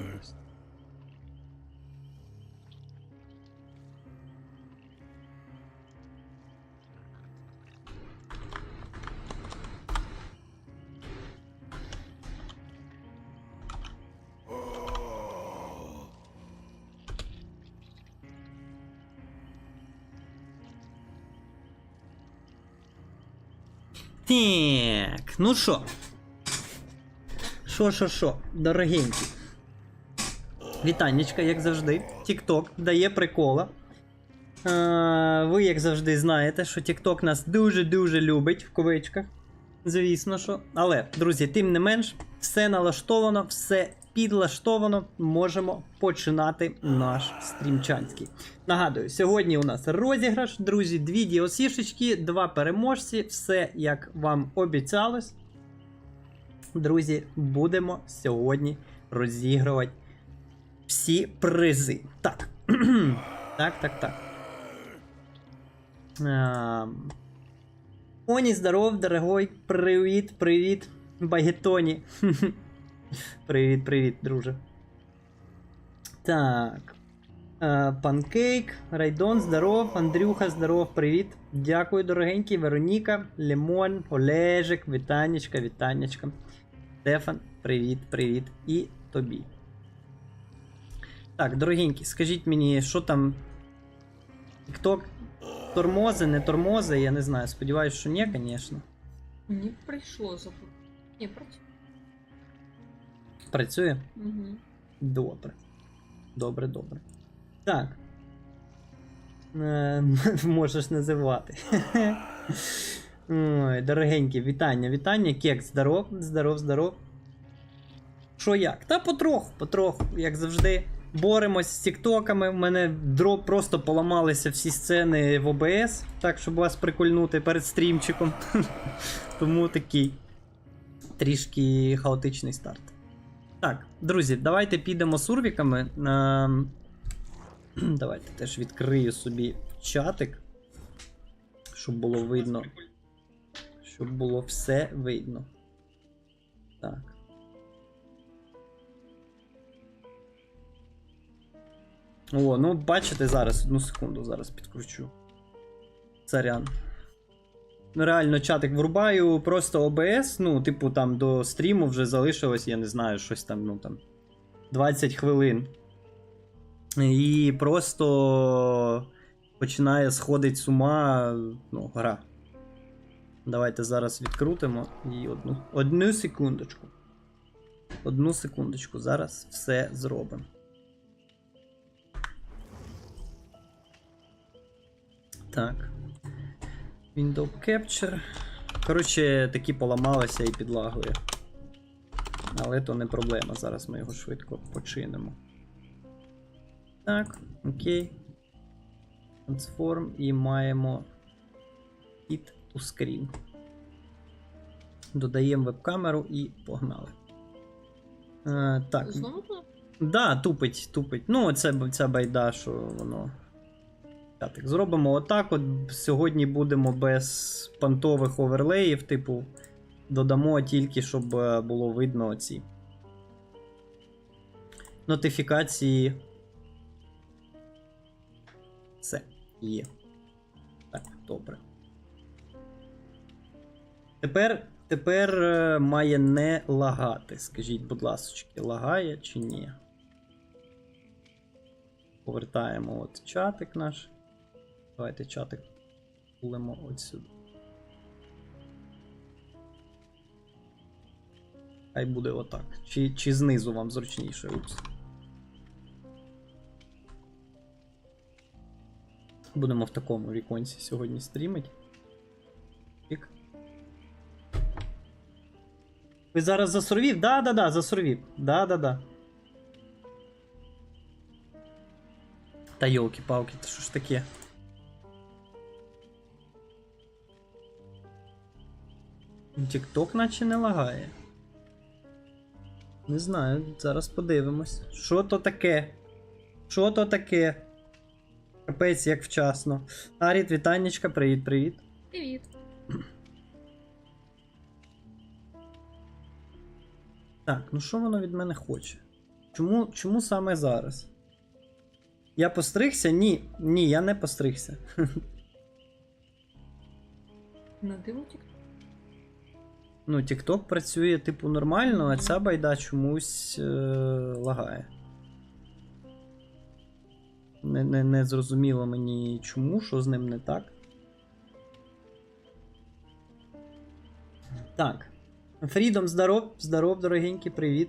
first. Так, ну що? Що, що, що, дорогенькі. Вітаннячка, як завжди. TikTok дає прикола. А, ви, як завжди, знаєте, що TikTok нас дуже-дуже любить в ковичках. Звісно що. Але, друзі, тим не менш, все налаштовано, все підлаштовано. Можемо починати наш стрімчанський. Нагадую, сьогодні у нас розіграш, друзі, дві діосішечки, два переможці. Все як вам обіцялось. Друзі, будемо сьогодні розігрувати всі призи. Так. так, так, так. Ем. Оні, здоров, дорогой. Привіт, привіт, багетоні. привіт, привіт, друже. Так. Е, Панкейк, Райдон, здоров, Андрюха, здоров, привіт. Дякую, дорогенький, Вероніка, Лемон, Олежик, вітаннячка, вітаннячка. Стефан, привіт, привіт. І тобі. Так, дорогенькі, скажіть мені, що там. TikTok тормози, не тормози, я не знаю. Сподіваюсь, що ні, звісно. Не прийшло запу. Ні, працює. Працює? Угу. Добре. Добре, добре. Так. Е, можеш називати. Ой, дорогенькі, вітання, вітання. Кек, здоров, здоров, здоров. Що як? Та потроху, потроху, як завжди. Боремось з тіктоками. В мене дроп просто поламалися всі сцени в ОБС, так, щоб вас прикольнути перед стрімчиком. Тому такий трішки хаотичний старт. Так, друзі, давайте підемо з урвіками. Ем, Давайте теж відкрию собі чатик, щоб було видно. Щоб було все видно. Так. О, ну бачите зараз, одну секунду, зараз підкручу. Царян. Ну, реально, чатик врубаю, просто ОБС, ну, типу, там до стріму вже залишилось, я не знаю, щось там, ну там. 20 хвилин. І просто починає сходить з ума ну, гра. Давайте зараз відкрутимо і одну, одну секундочку. Одну секундочку, зараз все зробимо. Так. Window Capture. Коротше, такі поламалися і підлагує. Але то не проблема. Зараз ми його швидко починимо. Так, окей. Transform і маємо hit to screen. Додаємо веб-камеру і погнали. Е, так. Знову? Да, тупить, тупить. Ну, це ця байда, що воно. Так, зробимо отак. От сьогодні будемо без пантових оверлеїв, типу, додамо тільки, щоб е, було видно ці нотифікації. Все, є. Так, добре. Тепер, тепер е, має не лагати. Скажіть, будь ласка, лагає чи ні? Повертаємо от чатик наш. Давайте чатик пулимо от сюди. Хай буде отак. Чи, чи знизу вам зручніше, упс. Будемо в такому віконці сьогодні стрімити. Пік. Ви зараз за сурвів? Да-да-да, за сурвів. Да-да-да. Та йолки-палки, то що ж таке? Тікток наче не лагає. Не знаю, зараз подивимось. Що то таке? Що то таке? Капець, як вчасно. Аріт, вітаннячка, привіт, привіт. Привіт. Так, ну що воно від мене хоче? Чому, чому саме зараз? Я постригся? Ні. Ні, я не постригся. На диво тік. Ну, TikTok працює, типу, нормально, а ця байда чомусь е- лагає. Не, не, не зрозуміло мені чому, що з ним не так. Так. Фрідом, здоров, здоров, дорогенький, привіт.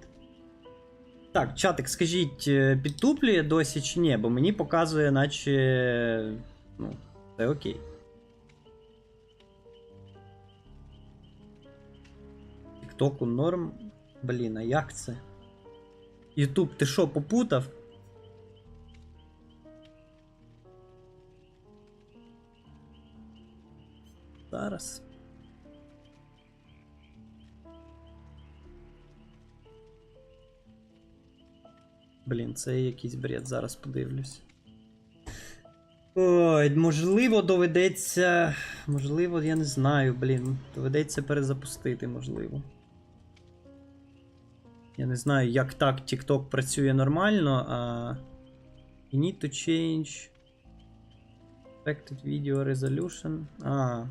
Так, чатик, скажіть, е, підтуплює досі чи ні? Бо мені показує, наче. Ну, це окей. Тіктоку норм. Блін, а як це? Ютуб, ти що, попутав? Зараз. Блін, це якийсь бред, зараз подивлюсь. Ой, можливо, доведеться. Можливо, я не знаю, блін. Доведеться перезапустити, можливо. Я не знаю, як так TikTok працює нормально, а. You need to change. Expected video resolution. А,